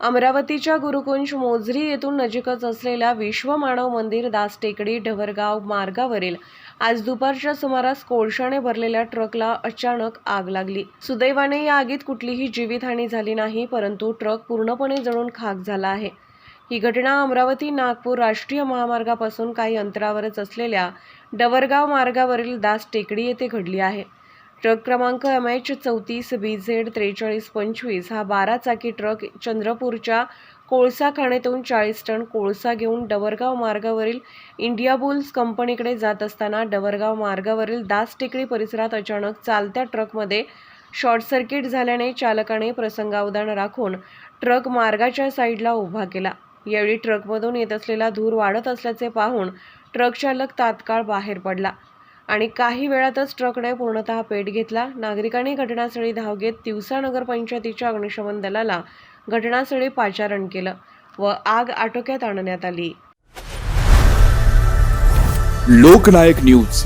अमरावतीच्या गुरुकुंज मोझरी येथून नजीकच असलेल्या विश्वमानव मंदिर दास टेकडी ढवरगाव मार्गावरील आज दुपारच्या सुमारास कोळशाने भरलेल्या ट्रकला अचानक आग लागली. सुदैवाने या आगीत कुठलीही जीवितहानी झाली नाही परंतु ट्रक पूर्णपणे जळून खाक झाला आहे. ही घटना अमरावती नागपूर राष्ट्रीय महामार्गापासून काही अंतरावरच असलेल्या डवरगाव मार्गावरील दास टेकडी येथे घडली आहे. ट्रक क्रमांक एम एच चौतीस बी झेड त्रेचाळीस पंचवीस हा बारा चाकी ट्रक चंद्रपूरच्या कोळसा खाणेतून चाळीस टन कोळसा घेऊन डवरगाव मार्गावरील इंडिया बुल्स कंपनीकडे जात असताना डवरगाव मार्गावरील दास टेकडी परिसरात अचानक चालत्या ट्रकमध्ये शॉर्ट सर्किट झाल्याने चालकाने प्रसंगावधान राखून ट्रक मार्गाच्या साईडला उभा केला. यावेळी ट्रकमधून येत असलेला धूर वाढत असल्याचे पाहून ट्रक चालक तात्काळ बाहेर पडला. आणि काही वेळातच ट्रकने पूर्णतः पेट घेतला. नागरिकांनी घटनास्थळी धाव घेत तिवसा नगरपंचायतीच्या अग्निशमन दलाला घटनास्थळी पाचारण केलं व आग आटोक्यात आणण्यात आली. लोकनायक न्यूज.